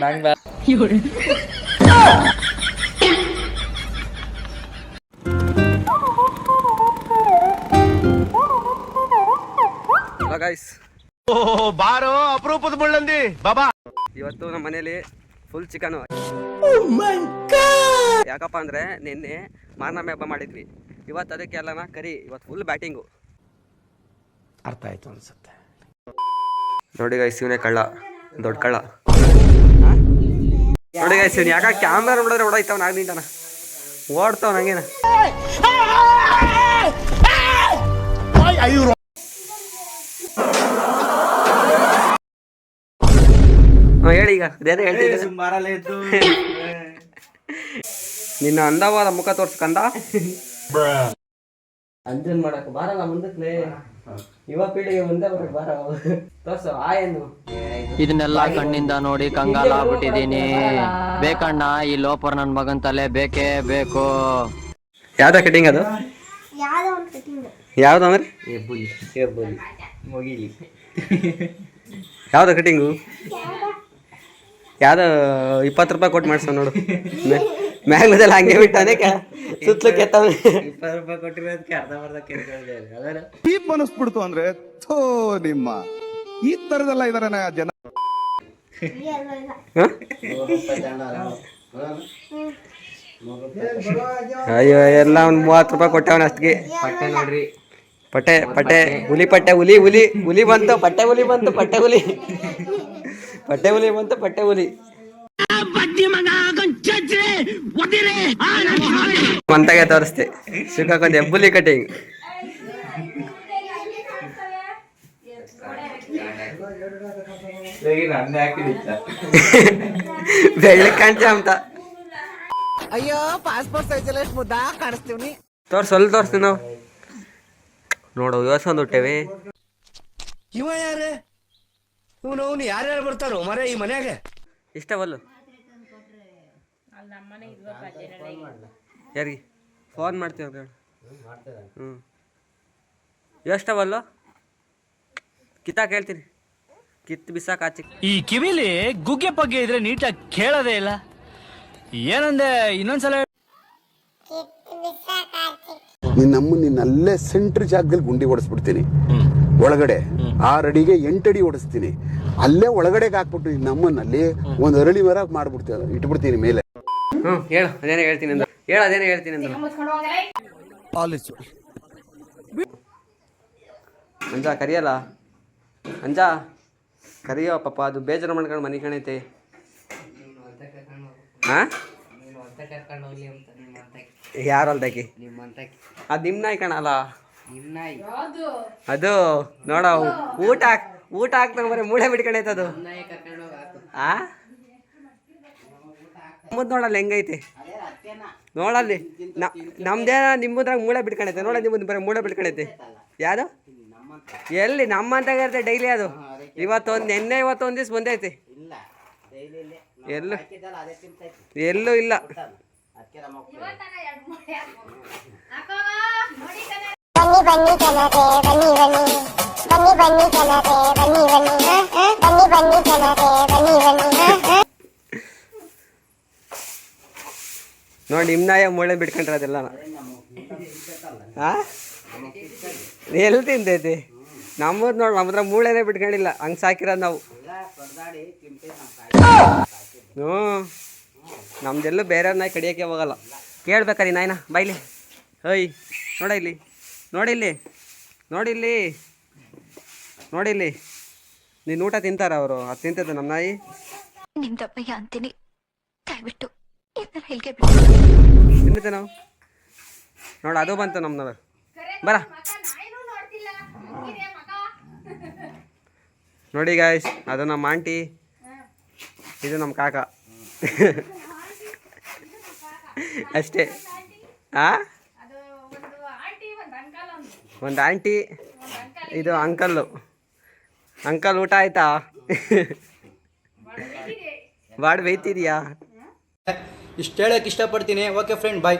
ನಂಗೆ ಓ ಬಾರೋ ಅಪರೂಪದ ಮುಳ್ಳಂದಿ. ಬಾಬಾ. ಇವತ್ತು ನಮ್ಮ ಮನೇಲಿ ಫುಲ್ ಚಿಕನ್ ಯಾಕಪ್ಪ ಅಂದ್ರೆ ನಿನ್ನೆ ಮಾರನಮ್ಮೆ ಹಬ್ಬ ಮಾಡಿದ್ವಿ. ಇವತ್ತು ಅದಕ್ಕೆಲ್ಲನ ಕರಿ. ಇವತ್ತು ಫುಲ್ ಬ್ಯಾಟಿಂಗು ಅರ್ಥ ಆಯ್ತು ಅನ್ಸುತ್ತೆ. ನೋಡಿ ಗೈಸ್ ಇವನೇ ಕಳ್ಳ. ದೊಡ್ಡ ಕಳ್ಳ. ನೋಡಿ ಗೈಸ್ ಇವ್ನು ಯಾಕ ಕ್ಯಾಮ್ರಾ ನೋಡಿದ್ರೆ ಓಡಾಯ್ತಾವ ನಾಗ ನಿಂತಾನ ಓಡ್ತಾವ ನಂಗೇನ ಹೇಳಿ ಈಗ, ಅದೇನೇ ಹೇಳ್ತಿದ್ದೆ ನಿನ್ನ ಅಂದವಾದ ಮುಖ ತೋರ್ಸ್ಕಂದ ಅಂಜನ್ ಮಾಡಕ್ ಬಾರಲ್ಲ ಮುಂದಕ್ಕೆ. ಯುವ ಪೀಳಿಗೆ ಮುಂದೆ ಅವ್ರಿಗೆ ಬಾರ ತೋರ್ಸು ಆಯನು ಇದನ್ನೆಲ್ಲ ಕಣ್ಣಿಂದ ನೋಡಿ ಕಂಗಾಲ ಆಗ್ಬಿಟ್ಟಿದೀನಿ ಬೇಕಣ್ಣ ಈ ಲೋಪರ್ ನನ್ ಮಗನ್ ತಲೆ ಬೇಕೇ ಬೇಕು. ಯಾವ್ದ ಕಟಿಂಗ್ ಅದು? ಯಾವ್ದೋ ಒಂದು ಕಟಿಂಗ್. ಯಾವ್ದು ಅಂದ್ರೆ? ಮುಗಿಲಿ. ಯಾವ್ದ ಕಟಿಂಗು? ಯಾವ್ದ? ಇಪ್ಪತ್ತು ರೂಪಾಯಿ ಕೊಟ್ಟು ಮಾಡ್ಸ ನೋಡು. ಮ್ಯಾಗ್ಲದೆಲ್ಲ ಹಂಗೆ ಬಿಟ್ಟಾನೆ ಸುತ್ತಲೂ ಕೆತ್ತವನೆ ಇಪ್ಪತ್ತು ರೂಪಾಯಿ ಕೊಟ್ಟಿರೋದಕ್ಕೆ ಅರ್ಧ ಬರ್ಧ ಚೀಪ್ ಅನಿಸ್ಬಿಡ್ತು ಅಂದ್ರೆ? ಥೋ ನಿಮ್ಮ. ಈ ತರದೆಲ್ಲ ಇದಾರೆ ಜನ ಹ? ಅಯ್ಯೋ ಎಲ್ಲ ಒಂದು ಮೂವತ್ತು ರೂಪಾಯಿ ಕೊಟ್ಟವನ ಅಷ್ಟಿಗೆ. ಪಟ್ಟೆ ನೋಡ್ರಿ. ಪಟ್ಟೆ ಪಟ್ಟೆ. ಹುಲಿ ಪಟ್ಟೆ ಹುಲಿ ಹುಲಿ ಹುಲಿ ಬಂತು ಪಟ್ಟೆ ಹುಲಿ ಬಂತು ಪಟ್ಟೆ ಹುಲಿ. ಪಟ್ಟೆ ಹುಲಿ ಬಂತು ಪಟ್ಟೆ ಹುಲಿ. ಮಂತಾಗೆ ತೋರಿಸ್ತೆ. ಸಿಕ್ಕಾಕೊಂದು ಹೆಬ್ಬುಲಿ ಕಟಿಂಗ್. ನಂದೆ ಹಾಕಿದಿತ್ತ ಬೆಳ್ಳಿ ಕಾಣ್ತ ಅಂತ. ಅಯ್ಯೋ ಪಾಸ್ಪೋರ್ಟ್ ಸೈಜ್ ಎಷ್ಟು ಮುದ್ದಾ ಕಾಣಿಸ್ತೀವಿ ತೋರ್ಸ್ ಅಲ್ಲಿ ತೋರಿಸ್ತೀವಿ ನಾವು. ನೋಡು ಯೋಸೊಂದು ಹುಟ್ಟೇವಿ. ಇವ ಯಾರೇ? ಇವನು ಅವನು ಯಾರ್ಯಾರು ಬರ್ತಾರೋ ಮರೆ ಈ ಮನ್ಯಾಗ? ಇಷ್ಟವಲ್ಲು ಯಾರಿಗೆ? ಫೋನ್ ಮಾಡ್ತೀವಿ ಹ್ಞೂ ಎಷ್ಟವಲ್ಲ ಕಿತ್ತಾಕ್ ಕೇಳ್ತೀನಿ. ಕಿತ್ತು ಬಿಸಾಕ್ ಆಚೆ. ಈ ಕಿವಿಲಿ ಗುಗ್ಗೆ ಪಗ್ಗೆ ಇದ್ರೆ ನೀಟಾಗಿ ಕೇಳೋದೇ ಇಲ್ಲ. ಏನಂದೆ ಇನ್ನೊಂದ್ಸಲ ನಿನ್ನಮ್ಮ ನಿನ್ನ ಅಲ್ಲೇ ಸೆಂಟ್ರ್ ಜಾಗದಲ್ಲಿ ಗುಂಡಿ ಹೊಡೆಸ್ಬಿಡ್ತೀನಿ. ಒಳಗಡೆ ಆರು ಅಡಿಗೆ ಎಂಟು ಅಡಿ ಹೊಡೆಸ್ತೀನಿ ಅಲ್ಲೇ ಒಳಗಡೆಗೆ ಹಾಕ್ಬಿಟ್ಟು ನಮ್ಮನ್ನಲ್ಲಿ ಒಂದು ಅರಳಿ ಮರ ಮಾಡ್ಬಿಡ್ತೀನಿ ಇಟ್ಬಿಡ್ತೀನಿ ಮೇಲೆ. ಹ್ಞೂ ಹೇಳು ಅದೇನೇ ಹೇಳ್ತೀನಿ ಅಂದ್ರೆ. ಹೇಳು ಅದೇನೇ ಹೇಳ್ತೀನಿ ಅಂದ್ರೆ. ಅಂಜ ಕರಿಯಲ್ಲ? ಅಂಜ ಕರಿಯೋ ಪಾಪ ಅದು ಬೇಜಾರು ಮಾಡ್ಕೊಂಡು ಮನೆ ಕಣೈತೆ. ಹಾಂ ಯಾರು ಅಲ್ದಾಕಿ? ಅದು ನಿಮ್ಮ ನಾಯಿ ಕಣಲ್ಲ. ಅದು ನೋಡ ಊಟ ಊಟ ಹಾಕ್ತಾ ಬರೀ ಮೂಳೆ ಬಿಟ್ಕೊಂಡೈತೆ ಅದು ಆ? ನಮ್ಮದು ನೋಡಲ್ಲ ಹೆಂಗೈತೆ? ನೋಡಲ್ಲಿ ನಮ್ದೇನ ನಮ್ದೇ ನಿಮ್ಮದ್ರಾಗ ಮೂಳೆ ಬಿಟ್ಕೊಂಡೈತೆ. ನೋಡ ನಿಮ್ಮದು ಬರೀ ಮೂಳೆ ಬಿಟ್ಕೊಂಡೈತೆ. ಯಾರು ಎಲ್ಲಿ? ನಮ್ಮಂತ ಇರುತ್ತೆ ಡೈಲಿ ಅದು. ಇವತ್ತೊಂದು ನಿನ್ನೆ ಇವತ್ತೊಂದು ದಿವ್ಸ ಬಂದೈತೆ. ಎಲ್ಲೂ. ಎಲ್ಲೂ ಇಲ್ಲ. ಬನ್ನಿ ಬನ್ನಿ ಜನರೇ ಬನ್ನಿ ಬನ್ನಿ. ಬನ್ನಿ ಬನ್ನಿ ಜನರೇ ಬನ್ನಿ ಬನ್ನಿ. ಬನ್ನಿ ಬನ್ನಿ ಜನರೇ ಬನ್ನಿ ಬನ್ನಿ. ನೋಡಿ ನಿಮ್ಮ ನಾಯ ಮೂಳೆ ಬಿಟ್ಕೊಂಡ್ರೆ ಅದೆಲ್ಲ ಎಲ್ಲಿ ತಿಂತೈತಿ ನಮ್ಮದು ನೋಡಿ ನಮ್ಮದ್ರ ಮೂಳೆನೇ ಬಿಟ್ಕೊಂಡಿಲ್ಲ. ಹಂಗೆ ಸಾಕಿರೋದು ನಾವು. ಹ್ಞೂ. ನಮ್ದೆಲ್ಲೂ ಬೇರೆಯವ್ರ ನಾಯಿ ಕಡಿಯೋಕ್ಕೆ ಹೋಗಲ್ಲ. ಕೇಳ್ಬೇಕಾರಿ ನಾಯಿನ? ಬೈಲಿ ಹೋಯ್. ನೋಡ ಇಲ್ಲಿ. ನೋಡಿಲ್ಲಿ ನೋಡಿಲ್ಲಿ ನೋಡಿಲ್ಲಿ. ನೀನು ಊಟ ತಿಂತಾರ ಅವರು? ಅದು ತಿಂತದ ನಮ್ಮ ನಾಯಿ? ನಿಮ್ದಪ್ಪಯ್ಯ ಅಂತೀನಿ. ದಯವಿಟ್ಟು ಇಲ್ಲಿಗೆ ತಿಂದಿದ್ದೆ ನಾವು. ನೋಡ ಅದು ಬಂತು ನಮ್ಮನ್ನ ಬರ. ನೋಡಿ ಗಾಯ್ಸ್ ಅದು ನಮ್ಮ ಆಂಟಿ ಇದು ನಮ್ಮ ಕಾಕ. ಅಷ್ಟೇ. ಆ? ಒಂದು ಆಂಟಿ ಇದು ಅಂಕಲ್ಲು. ಅಂಕಲ್ ಊಟ ಆಯ್ತಾ? ಬಾಡ್ ಬೈತಿದ್ಯಾ ಇಷ್ಟು ಹೇಳಕ್ ಇಷ್ಟಪಡ್ತೀನಿ. Okay friend bye